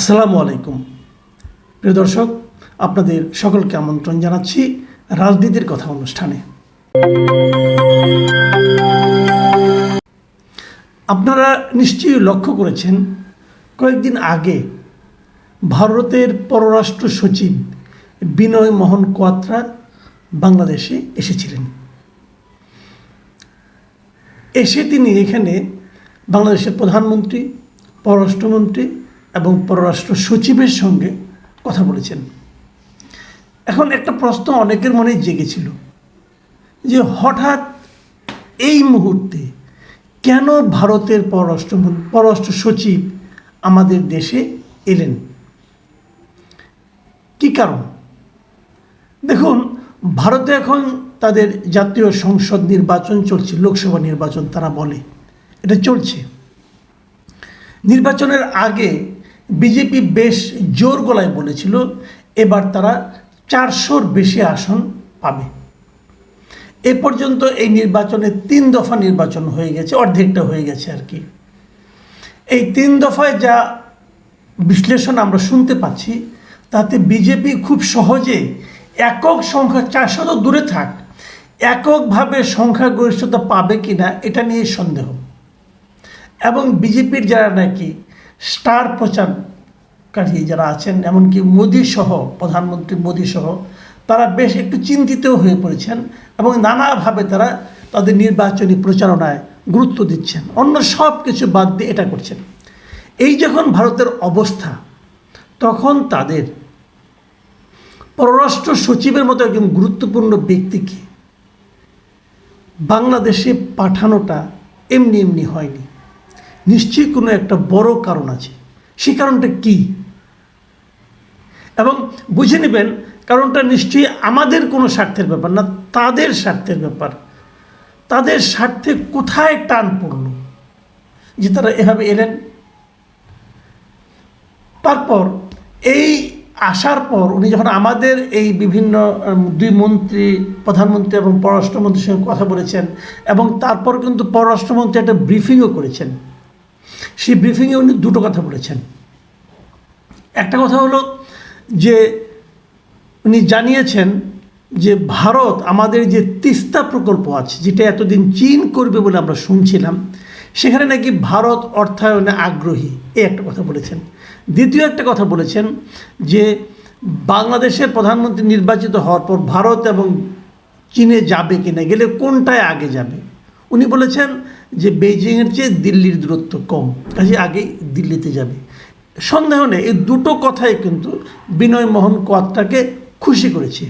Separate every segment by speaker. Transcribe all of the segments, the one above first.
Speaker 1: আসসালামু আলাইকুম। প্রিয় দর্শক, আপনাদের সকলকে আমন্ত্রণ জানাচ্ছি রাজনীতির কথা অনুষ্ঠানে। আপনারা নিশ্চয়ই লক্ষ্য করেছেন, কয়েকদিন আগে ভারতের পররাষ্ট্র সচিব বিনয় মোহন কোয়াত্রা বাংলাদেশে এসেছিলেন। এসে তিনি এখানে বাংলাদেশের প্রধানমন্ত্রী, পররাষ্ট্রমন্ত্রী এবং পররাষ্ট্র সচিবের সঙ্গে কথা বলেছেন। এখন একটা প্রশ্ন অনেকের মনে জেগেছিল যে হঠাৎ এই মুহূর্তে কেন ভারতের পররাষ্ট্র পররাষ্ট্র সচিব আমাদের দেশে এলেন? কি কারণ? দেখুন, ভারতে এখন তাদের জাতীয় সংসদ নির্বাচন চলছে, লোকসভা নির্বাচন তারা বলে। এটা চলছে। নির্বাচনের আগে বিজেপি বেশ জোর গলায় বলেছিল, এবার তারা চারশোর বেশি আসন পাবে। এ পর্যন্ত এই নির্বাচনে তিন দফা নির্বাচন হয়ে গেছে, অর্ধেকটা হয়ে গেছে আর কি। এই তিন দফায় যা বিশ্লেষণ আমরা শুনতে পাচ্ছি, তাতে বিজেপি খুব সহজে একক সংখ্যা চারশো তো দূরে থাক, এককভাবে সংখ্যাগরিষ্ঠতা পাবে কি না এটা নিয়ে সন্দেহ। এবং বিজেপির যারা নাকি স্টার প্রচারকারী যারা আছেন, এমনকি মোদী সহ, প্রধানমন্ত্রী মোদী সহ, তারা বেশ একটু চিন্তিত হয়ে পড়েছেন এবং নানাভাবে তারা তাদের নির্বাচনী প্রচারণায় গুরুত্ব দিচ্ছেন। অন্য সব কিছু বাদ দিয়ে এটা করছেন। এই যখন ভারতের অবস্থা, তখন তাদের পররাষ্ট্র সচিবের মতো একজন গুরুত্বপূর্ণ ব্যক্তিকে বাংলাদেশে পাঠানোটা এমনি এমনি হয়নি। নিশ্চয়ই কোনো একটা বড় কারণ আছে। সেই কারণটা কি? এবং বুঝে নেবেন, কারণটা নিশ্চয়ই আমাদের কোনো স্বার্থের ব্যাপার না, তাদের স্বার্থের ব্যাপার। তাদের স্বার্থে কোথায় টান পড়ল? যে তারা এভাবে এলেন। তারপর এই আসার পর উনি যখন আমাদের এই বিভিন্ন দুই মন্ত্রী, প্রধানমন্ত্রী এবং পররাষ্ট্রমন্ত্রীর সঙ্গে কথা বলেছেন এবং তারপর কিন্তু পররাষ্ট্রমন্ত্রী একটা ব্রিফিংও করেছেন। সেই ব্রিফিংয়ে উনি দুটো কথা বলেছেন। একটা কথা হলো যে উনি জানিয়েছেন যে ভারত আমাদের যে তিস্তা প্রকল্প আছে, যেটা এতদিন চীন করবে বলে আমরা শুনছিলাম, সেখানে নাকি ভারত অর্থায়নে আগ্রহী। এই একটা কথা বলেছেন। দ্বিতীয় একটা কথা বলেছেন যে বাংলাদেশের প্রধানমন্ত্রী নির্বাচিত হওয়ার পর ভারত এবং চীনে যাবে কিনা, গেলে কোনটায় আগে যাবে? উনি বলেছেন যে বেইজিংয়ের চেয়ে দিল্লির দূরত্ব কম, কাজে আগেই দিল্লিতে যাবে। সন্দেহ নেই, এই দুটো কথাই কিন্তু বিনয় মোহন কোয়াত্রাকে খুশি করেছে।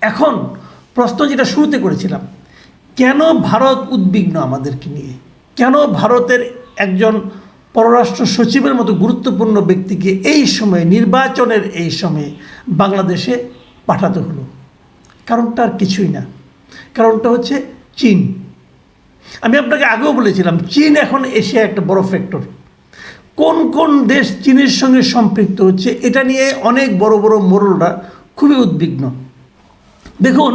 Speaker 1: এখন প্রশ্ন যেটা শুরুতে করেছিলাম, কেন ভারত উদ্বিগ্ন আমাদেরকে নিয়ে? কেন ভারতের একজন পররাষ্ট্র সচিবের মতো গুরুত্বপূর্ণ ব্যক্তিকে এই সময়ে, নির্বাচনের এই সময়ে বাংলাদেশে পাঠাতে হলো? কারণটা আর কিছুই না। কারণটা হচ্ছে চীন। আমি আপনাকে আগেও বলেছিলাম, চীন এখন এশিয়া একটা বড় ফ্যাক্টর কোন কোন দেশ চীনের সঙ্গে সম্পৃক্ত হচ্ছে, এটা নিয়ে অনেক বড় বড় মোড়লরা খুবই উদ্বিগ্ন। দেখুন,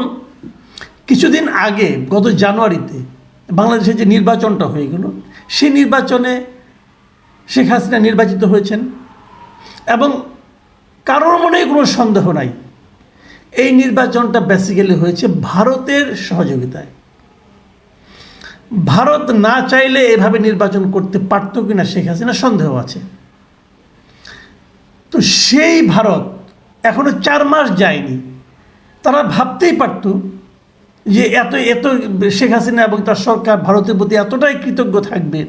Speaker 1: কিছুদিন আগে, গত জানুয়ারিতে, বাংলাদেশে যে নির্বাচনটা হয়ে গেল, সেই নির্বাচনে শেখ হাসিনা নির্বাচিত হয়েছেন। এবং কারোর মনে কোনো সন্দেহ নাই, এই নির্বাচনটা বেসিক্যালি হয়েছে ভারতের সহযোগিতায়। ভারত না চাইলে এভাবে নির্বাচন করতে পারতো কিনা শেখ হাসিনা সন্দেহ আছে। তো সেই ভারত এখনও চার মাস যায়নি। তারা ভাবতেই পারতো যে এত এত শেখ হাসিনা এবং তার সরকার ভারতের প্রতি এতটাই কৃতজ্ঞ থাকবে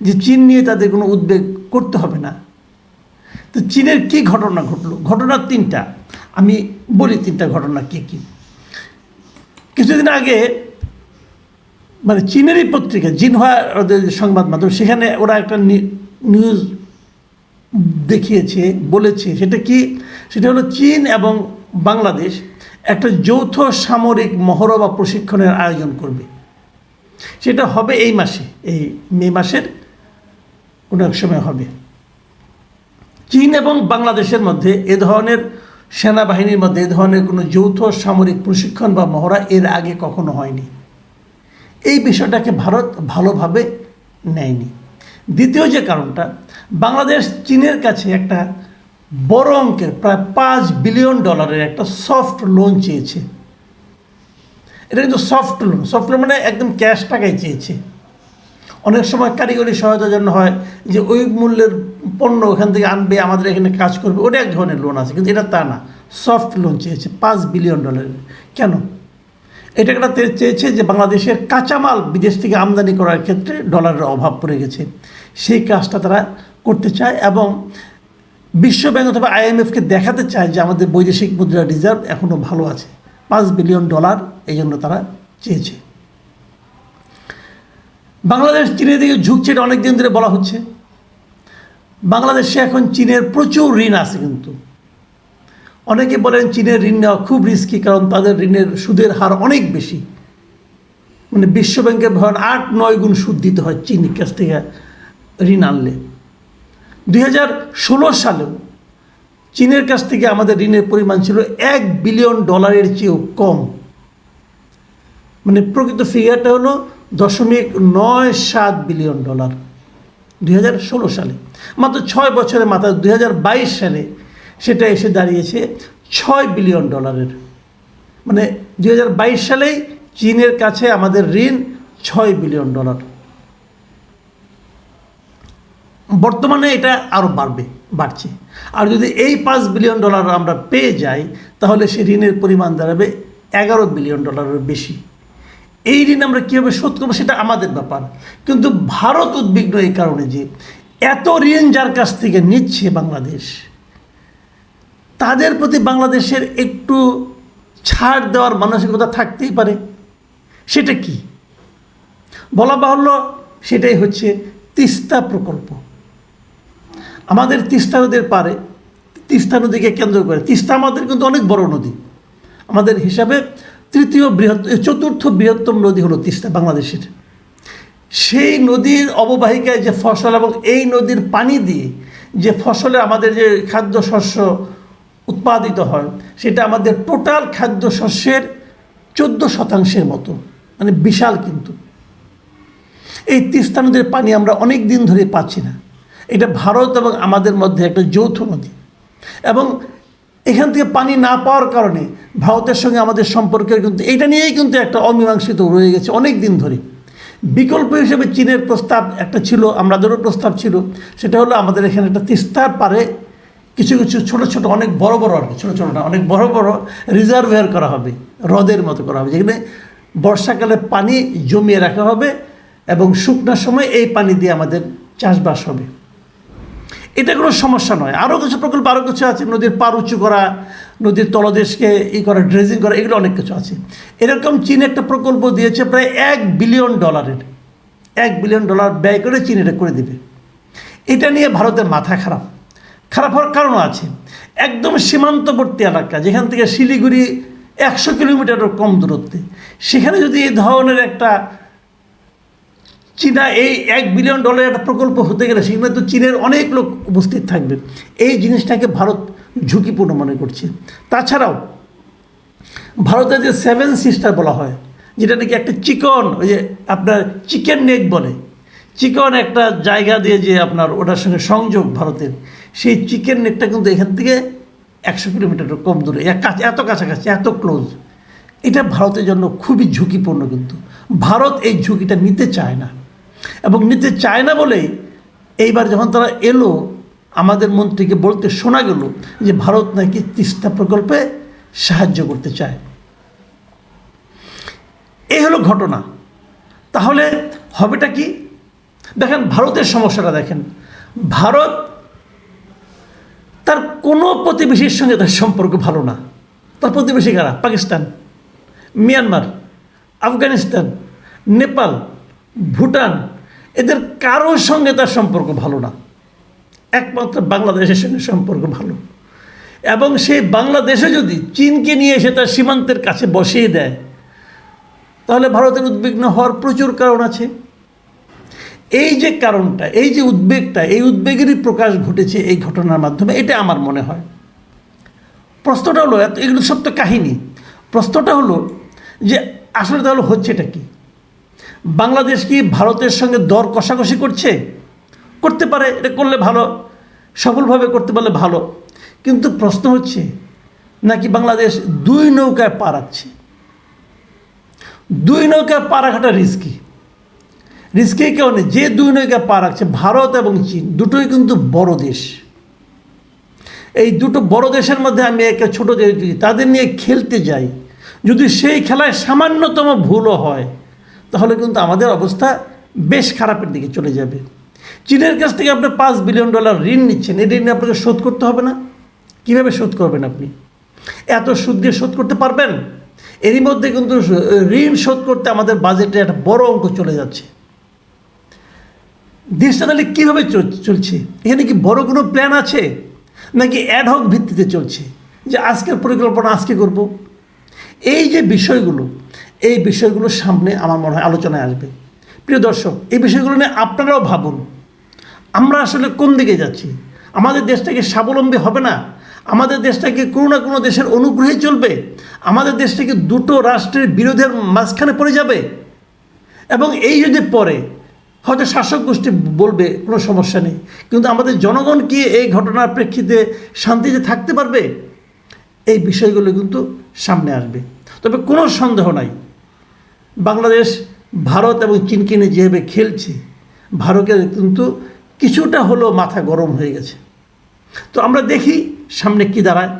Speaker 1: যে চীন নিয়ে তাদের কোনো উদ্বেগ করতে হবে না। তো চীনের কি ঘটনা ঘটলো? ঘটনা তিনটা। আমি বলি তিনটা ঘটনা কি কি। কিছুদিন আগে মানে চীনেরই পত্রিকা, জিনহা ওদের সংবাদ মাধ্যম, সেখানে ওরা একটা নিউজ দেখিয়েছে, বলেছে। সেটা কি? সেটা হলো চীন এবং বাংলাদেশ একটা যৌথ সামরিক মহড়া বা প্রশিক্ষণের আয়োজন করবে। সেটা হবে এই মাসে, এই মে মাসের কোনো এক সময় হবে। চীন এবং বাংলাদেশের মধ্যে এ ধরনের সেনাবাহিনীর মধ্যে এ ধরনের কোনো যৌথ সামরিক প্রশিক্ষণ বা মহড়া এর আগে কখনো হয়নি। এই বিষয়টাকে ভারত ভালোভাবে নেয়নি। দ্বিতীয় যে কারণটা, বাংলাদেশ চীনের কাছে একটা বড় অঙ্কের প্রায় পাঁচ বিলিয়ন ডলারের একটা সফট লোন চেয়েছে। এটা কিন্তু সফট লোন সফট লোন মানে একদম ক্যাশ টাকাই চেয়েছে। অনেক সময় কারিগরি সহায়তার জন্য হয় যে ওই মূল্যের পণ্য ওখান থেকে আনবে, আমাদের এখানে কাজ করবে, ওটা এক ধরনের লোন আছে, কিন্তু এটা তা না। সফট লোন চেয়েছে পাঁচ বিলিয়ন ডলারের। কেন? এটা একটা চেয়েছে যে বাংলাদেশের কাঁচামাল বিদেশ থেকে আমদানি করার ক্ষেত্রে ডলারের অভাব পড়ে গেছে। সেই কাজটা তারা করতে চায় এবং বিশ্বব্যাংক অথবা আইএমএফকে দেখাতে চায় যে আমাদের বৈদেশিক মুদ্রা রিজার্ভ এখনও ভালো আছে। পাঁচ বিলিয়ন ডলার এই জন্য তারা চেয়েছে। বাংলাদেশ চীনের দিকে ঝুঁকছে এটা অনেক দিন ধরে বলা হচ্ছে। বাংলাদেশে এখন চীনের প্রচুর ঋণ আছে কিন্তু। অনেকে বলেন চীনের ঋণ নেওয়া খুব রিস্কি কারণ তাদের ঋণের সুদের হার অনেক বেশি। মানে বিশ্বব্যাংকের ভয়ন আট নয় গুণ সুদ দিতে হয় চীনের কাছ থেকে ঋণ আনলে। দুই হাজার ষোলো সালেও চীনের কাছ থেকে আমাদের ঋণের পরিমাণ ছিল এক বিলিয়ন ডলারের চেয়েও কম। মানে প্রকৃত ফিগারটা হলো দশমিক নয় সাত বিলিয়ন ডলার দুই হাজার ষোলো সালে। মাত্র ছয় বছরের মাথায় দুই হাজার বাইশ সালে সেটা এসে দাঁড়িয়েছে ছয় বিলিয়ন ডলারের। মানে দুই হাজার বাইশ সালেই চীনের কাছে আমাদের ঋণ ছয় বিলিয়ন ডলার। বর্তমানে এটা আরও বাড়বে, বাড়ছে। আর যদি এই পাঁচ বিলিয়ন ডলার আমরা পেয়ে যাই, তাহলে সে ঋণের পরিমাণ দাঁড়াবে এগারো বিলিয়ন ডলারের বেশি। এই ঋণ আমরা কীভাবে শোধ করব সেটা আমাদের ব্যাপার। কিন্তু ভারত উদ্বিগ্ন এই কারণে যে এত ঋণ যার কাছ থেকে নিচ্ছে বাংলাদেশ তাদের প্রতি বাংলাদেশের একটু ছাড় দেওয়ার মানসিকতা থাকতেই পারে। সেটা কি? বলা বাহুল্য সেটাই হচ্ছে তিস্তা প্রকল্প। আমাদের তিস্তা নদীর পারে তিস্তা নদীকে কেন্দ্র করে, তিস্তা আমাদের কিন্তু অনেক বড় নদী। আমাদের হিসাবে তৃতীয় বৃহৎ, চতুর্থ বৃহত্তম নদী হলো তিস্তা বাংলাদেশের। সেই নদীর অববাহিকায় যে ফসল এবং এই নদীর পানি দিয়ে যে ফসলে আমাদের যে খাদ্যশস্য উৎপাদিত হয়, সেটা আমাদের টোটাল খাদ্যশস্যের চোদ্দ শতাংশের মতো মানে বিশাল কিন্তু। এই তিস্তা নদীর পানি আমরা অনেক দিন ধরে পাচ্ছি না। এটা ভারত এবং আমাদের মধ্যে একটা যৌথ নদী। এবং এখান থেকে পানি না পাওয়ার কারণে ভারতের সঙ্গে আমাদের সম্পর্কের কিন্তু এটা নিয়েই কিন্তু একটা অমীমাংসিত রয়ে গেছে অনেক দিন ধরে। বিকল্প হিসেবে চীনের প্রস্তাব একটা ছিল আমাদেরও প্রস্তাব ছিল, সেটা হলো আমাদের এখানে একটা তিস্তার পারে কিছু কিছু ছোট ছোট, অনেক বড় বড় আর কি, ছোটো ছোটো না, অনেক বড় বড় রিজার্ভেয়ার করা হবে, হ্রদের মতো করা হবে, যেখানে বর্ষাকালে পানি জমিয়ে রাখা হবে এবং শুকনার সময় এই পানি দিয়ে আমাদের চাষবাস হবে। এটা কোনো সমস্যা নয়। আরও কিছু প্রকল্প আরও কিছু আছে, নদীর পার উঁচু করা, নদীর তলদেশকে ই করা ড্রেজিং করা, এগুলো অনেক কিছু আছে। এরকম চীন একটা প্রকল্প দিয়েছে প্রায় এক বিলিয়ন ডলারের এক বিলিয়ন ডলার ব্যয় করে চীন এটা করে দেবে। এটা নিয়ে ভারতের মাথা খারাপ। খারাপ হওয়ার কারণও আছে। একদম সীমান্তবর্তী এলাকা, যেখান থেকে শিলিগুড়ি একশো কিলোমিটারও কম দূরত্বে। সেখানে যদি এই ধরনের একটা চীনা, এই এক বিলিয়ন ডলারের একটা প্রকল্প হতে গেলে সেখানে তো চীনের অনেক লোক উপস্থিত থাকবে। এই জিনিসটাকে ভারত ঝুঁকিপূর্ণ মনে করছে। তাছাড়াও ভারতের যে সেভেন সিস্টার বলা হয়, যেটা নাকি একটা চিকন, ওই যে আপনার চিকেন নেক বলে। চিকন একটা জায়গা দিয়ে যে আপনার ওটার সঙ্গে সংযোগ ভারতের। সেই চিকেন নেটটা কিন্তু এখান থেকে একশো কিলোমিটার কম দূরে। এত কাছাকাছি, এত ক্লোজ এটা ভারতের জন্য খুবই ঝুঁকিপূর্ণ কিন্তু। ভারত এই ঝুঁকিটা নিতে চায় না। এবং নিতে চায় না বলেই এইবার যখন তারা এলো, আমাদের মন্ত্রীকে বলতে শোনা গেল যে ভারত নাকি তিস্তা প্রকল্পে সাহায্য করতে চায়। এই হলো ঘটনা। তাহলে হবেটা কি? দেখেন, ভারতের সমস্যাটা দেখেন। ভারত তার কোনো প্রতিবেশীর সঙ্গে তার সম্পর্ক ভালো না। তার প্রতিবেশী কারা? পাকিস্তান, মিয়ানমার, আফগানিস্তান, নেপাল, ভুটান, এদের কারোর সঙ্গে তার সম্পর্ক ভালো না। একমাত্র বাংলাদেশের সঙ্গে সম্পর্ক ভালো। এবং সেই বাংলাদেশে যদি চীনকে নিয়ে এসে তার সীমান্তের কাছে বসিয়ে দেয়, তাহলে ভারতের উদ্বিগ্ন হওয়ার প্রচুর কারণ আছে। এই যে কারণটা, এই যে উদ্বেগটা, এই উদ্বেগেরই প্রকাশ ঘটেছে এই ঘটনার মাধ্যমে, এটা আমার মনে হয়। প্রশ্নটা হলো, এত এগুলো সব তো কাহিনী। প্রশ্নটা হলো যে আসলে তাহলে হচ্ছেটা কি? বাংলাদেশ কি ভারতের সঙ্গে দর কষাকষি করছে? করতে পারে, এটা করলে ভালো, সফলভাবে করতে পারলে ভালো। কিন্তু প্রশ্ন হচ্ছে, নাকি বাংলাদেশ দুই নৌকায় পা রাখছে? দুই নৌকায় পা রাখাটা রিস্কি রিস্কি কেউ নেই যে দুই নৌকায় পা রাখছে, ভারত এবং চীন, দুটোই কিন্তু বড় দেশ। এই দুটো বড় দেশের মধ্যে আমি একটা ছোটো দেশ তাদের নিয়ে খেলতে যাই। যদি সেই খেলায় সামান্যতম ভুলও হয়, তাহলে কিন্তু আমাদের অবস্থা বেশ খারাপের দিকে চলে যাবে। চীনের কাছ থেকে আপনি পাঁচ বিলিয়ন ডলার ঋণ নিচ্ছেন, এই ঋণ আপনাকে শোধ করতে হবে না? কীভাবে শোধ করবেন আপনি? এত সুদ দিয়ে শোধ করতে পারবেন? এরই মধ্যে কিন্তু ঋণ শোধ করতে আমাদের বাজেটে একটা বড় অঙ্ক চলে যাচ্ছে। দেশটা তাহলে কীভাবে চল- চলছে? এখানে কি বড় কোনো প্ল্যান আছে? নাকি অ্যাডহক ভিত্তিতে চলছে? যে আজকের পরিকল্পনা আজকে করব। এই যে বিষয়গুলো, এই বিষয়গুলো সামনে আমার মনে হয় আলোচনায় আসবে। প্রিয় দর্শক, এই বিষয়গুলো নিয়ে আপনারাও ভাবুন। আমরা আসলে কোন দিকে যাচ্ছি? আমাদের দেশটাকে স্বাবলম্বী হবে না? আমাদের দেশটাকে কোনো না কোনো দেশের অনুগ্রহে চলবে? আমাদের দেশটাকে দুটো রাষ্ট্রের বিরোধের মাঝখানে পড়ে যাবে? এবং এই যদি পরে হয়তো শাসক গোষ্ঠী বলবে, কোনো সমস্যা নেই। কিন্তু আমাদের জনগণ কি এই ঘটনার প্রেক্ষিতে শান্তিতে থাকতে পারবে? এই বিষয়গুলো কিন্তু সামনে আসবে। তবে কোনো সন্দেহ নাই। বাংলাদেশ, ভারত এবং চীনকে নিয়ে যেভাবে খেলছে, ভারতের কিন্তু কিছুটা হলেও মাথা গরম হয়ে গেছে। তো আমরা দেখি সামনে কি দাঁড়ায়।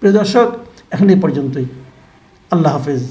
Speaker 1: প্রিয় দর্শক, এখন এই পর্যন্তই। আল্লাহ হাফেজ।